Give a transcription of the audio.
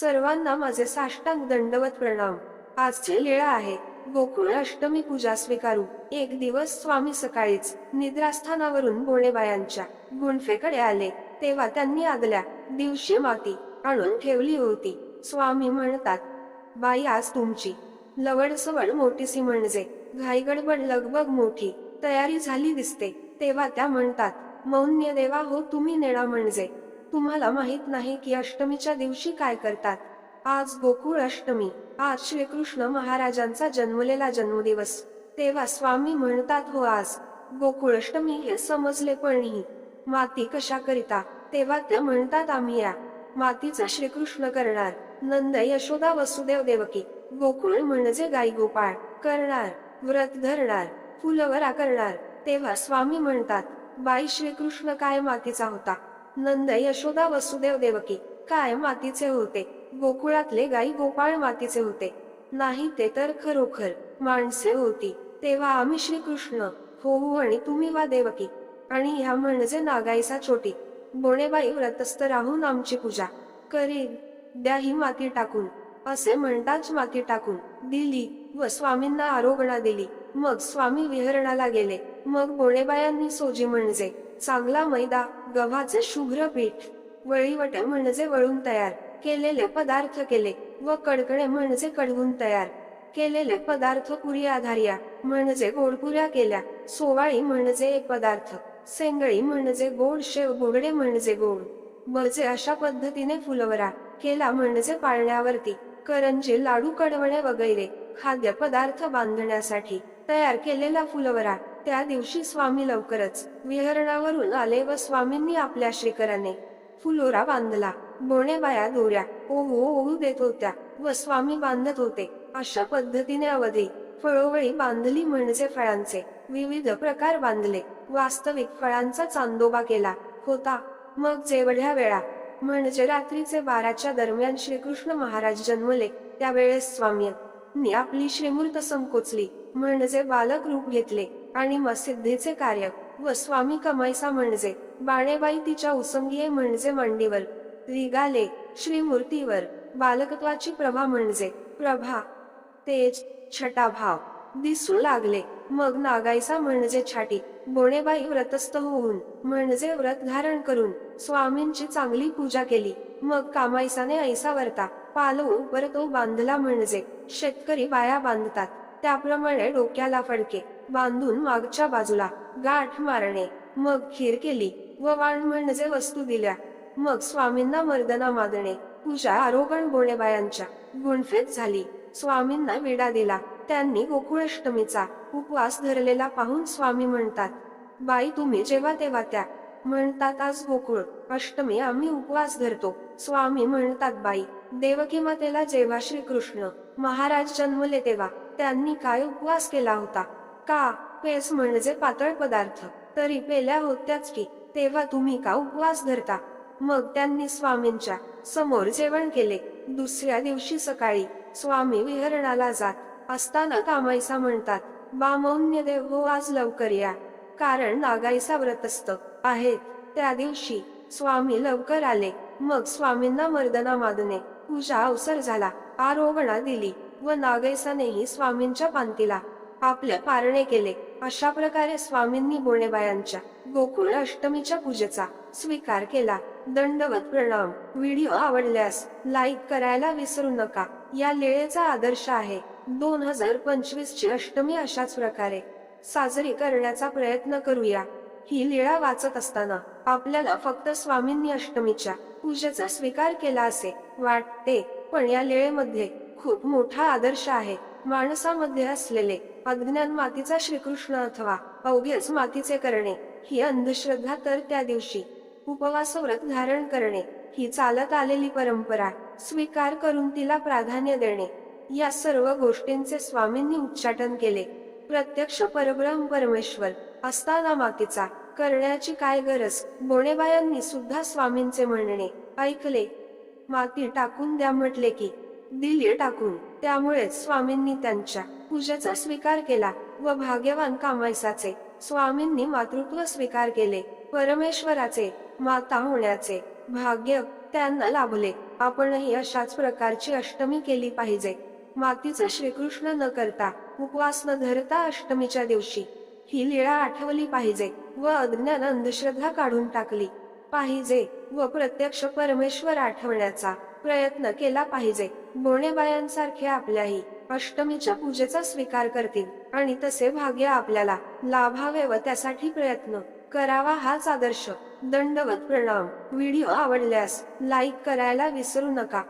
सर्वांना माझे साष्टांग दंडवत प्रणाम. आजचे लीळा आहे. गोकुळ अष्टमी पूजा स्वीकारू. एक दिवस स्वामी सकाळीच निद्रास्थानावरून बोणेबायांच्या गुंफेकडे आले. तेव्हा त्यांनी आदल्या दिवशी माती आणून ठेवली होती. स्वामी म्हणतात बाई आज तुमची लवड सवड मोठीसी म्हणजे. घाई गडबड लगबग मोठी. तयारी झाली दिसते. तेव्हा त्या म्हणतात मौन्य देवा हो तुम्ही नेणा म्हणजे. तुम्हाला माहीत नाही की अष्टमीच्या दिवशी काय करतात. आज गोकुळ अष्टमी. आज श्रीकृष्ण महाराजांचा जन्मलेला जन्मदिवस. तेव्हा स्वामी म्हणतात हो आज. गोकुळ अष्टमी हे समजले पणही माती कशा करिता तेव्हा त्या म्हणतात आम्ही या. मातीचा श्रीकृष्ण करणार. नंद यशोदा वसुदेव देवकी. गोकुळ म्हणजे गाई गोपाळ. करणार. व्रत धरणार. फुलवरा करणार. तेव्हा स्वामी म्हणतात बाई श्रीकृष्ण काय मातीचा होता? नंद यशोदा वसुदेव देवकी काय मातीचे होते. गोकुळातले गाई गोपाळ मातीचे होते. नाही ते तर खरोखर माणसे होती. तेव्हा आम्ही श्रीकृष्ण होऊ आणि तुम्ही वा देवकी. आणि ह्या म्हणजे नागाईचा छोटी बोणेबाई व्रतस्थ राहून आमची पूजा करी द्या ही माती टाकून. असे म्हणताच माती टाकून दिली व स्वामींना आरोगणा दिली. मग स्वामी विहरणाला गेले. मग बोणेबायांनी सोजी म्हणजे चांगला मैदा गव्हाचे शुभ्र पीठ वळीवटे म्हणजे वळून तयार केलेले पदार्थ केले व कडकडे म्हणजे कडवून तयार केलेले पदार्थ पुरी आधार्या म्हणजे गोडपुऱ्या केल्या सोवाळी म्हणजे एक पदार्थ सेंगळी म्हणजे गोड शेव गोगडे म्हणजे गोड बळचे अशा पद्धतीने फुलवरा केला म्हणजे पाळण्यावरती करंजी लाडू कडवणे वगैरे खाद्यपदार्थ बांधण्यासाठी तयार केलेला फुलवरा त्या दिवशी स्वामी लवकरच विहरणावरून आले व स्वामींनी आपल्या श्रीकराने फुलोरा बांधला. बोणेबाया दोऱ्या ओहू ओहू देत होत्या व स्वामी बांधत होते. अशा पद्धतीने अवधी फळोवळी बांधली म्हणजे फळांचे विविध प्रकार बांधले. वास्तविक फळांचा चांदोबा केला होता. मग जेवढ्या वेळा म्हणजे रात्रीचे बाराच्या दरम्यान श्रीकृष्ण महाराज जन्मले त्यावेळेस स्वामी आपली श्रीमूर्त संकोचली. म्हणजे बालक रूप घेतले आणि मग कार्य व स्वामी कमाईसा म्हणजे बाणेबाई तिच्या उसंगीये म्हणजे मांडीवर रिगाले श्रीमूर्तीवर बालकत्वाची प्रभा म्हणजे प्रभा तेज छटाभाव दिसू लागले मग नागायचा म्हणजे छाटी बोणेबाई व्रतस्थ होऊन म्हणजे व्रत धारण करून स्वामींची चांगली पूजा केली. मग कामायसाने ऐसा वरता पालो वर तो बांधला म्हणजे शेतकरी बाया बांधतात. त्याप्रमाणे डोक्याला फडके. बांधून मागच्या बाजूला गाठ मारणे. मग खीर केली व वाण म्हणजे वस्तू दिल्या. मग स्वामींना मर्दना मागणे. पूजा आरोगण बोणेबायांच्या गुणफेत झाली. स्वामींना विडा दिला. त्यांनी गोकुळाष्टमीचा उपवास धरलेला पाहून स्वामी म्हणतात बाई तुम्ही जेव्हा तेव्हा त्या. म्हणतात आज गोकुळ अष्टमी आम्ही उपवास धरतो. स्वामी म्हणतात बाई देवकीमतेला जेव्हा श्रीकृष्ण महाराज जन्मले तेव्हा त्यांनी काय उपवास केला होता? का? पेस म्हणजे पातळ पदार्थ. तरी पेल्या होत्याच की तेव्हा तुम्ही का उपवास धरता? मग त्यांनी स्वामींच्या समोर जेवण केले. दुसऱ्या दिवशी सकाळी स्वामी विहरणाला जात असताना कामाईसा म्हणतात बामौन्य देव हो आज लवकर या. कारण नागाईसा व्रतस्थ आहेत. त्या दिवशी स्वामी लवकर आले. मग स्वामींना मर्दना मादने पूजा अवसर झाला. आरोगणा दिली व नागैसानेही स्वामींच्या पांतीला आपल्या पारणे केले. अशा प्रकारे स्वामींनी बोणेबायांच्या गोकुळ अष्टमीच्या पूजेचा स्वीकार केला. दंडवत प्रणाम. व्हिडिओ आवडल्यास लाईक करायला विसरू नका. या लेळेचा आदर्श आहे. दोन हजार पंचवीस ची अष्टमी अशाच प्रकारे साजरी करण्याचा प्रयत्न करूया. ही लीळा वाचत असताना आपल्याला फक्त स्वामींनी अष्टमीच्या पूजेचा स्वीकार केला असे वाटते. पण या लेळेमध्ये खूप मोठा आदर्श आहे. माणसामध्ये असलेले अज्ञान मातीचा श्रीकृष्ण अथवा अवघेच मातीचे करणे ही अंधश्रद्धा तर त्या दिवशी उपवास व्रत धारण करणे ही चालत आलेली परंपरा स्वीकार करून तिला प्राधान्य देणे या सर्व गोष्टींचे स्वामींनी उच्चाटन केले. प्रत्यक्ष परब्रह्म परमेश्वर असताना मातीचा करण्याची काय गरज? बोणेबायांनी सुद्धा स्वामींचे म्हणणे ऐकले. माती टाकून द्या म्हटले की दिली टाकून. त्यामुळे स्वामींनी त्यांच्या पूजेचा स्वीकार केला व भाग्यवान कामायसाचे स्वामींनी मातृत्व स्वीकार केले. परमेश्वराचे माता होण्याचे भाग्य त्यांना लाभले. आपणही अशाच प्रकारची अष्टमी केली पाहिजे. मातीचा श्रीकृष्ण न करता उपवास न धरता अष्टमीच्या दिवशी ही लीळा आठवली पाहिजे व अज्ञान अंधश्रद्धा काढून टाकली पाहिजे व प्रत्यक्ष परमेश्वर आठवण्याचा प्रयत्न केला पाहिजे. बोणेबायांसारखे आपल्याही अष्टमीच्या पूजेचा स्वीकार करतील आणि तसे भाग्य आपल्याला लाभावे व त्यासाठी प्रयत्न करावा हाच आदर्श. दंडवत प्रणाम. व्हिडिओ आवडल्यास लाईक करायला विसरू नका.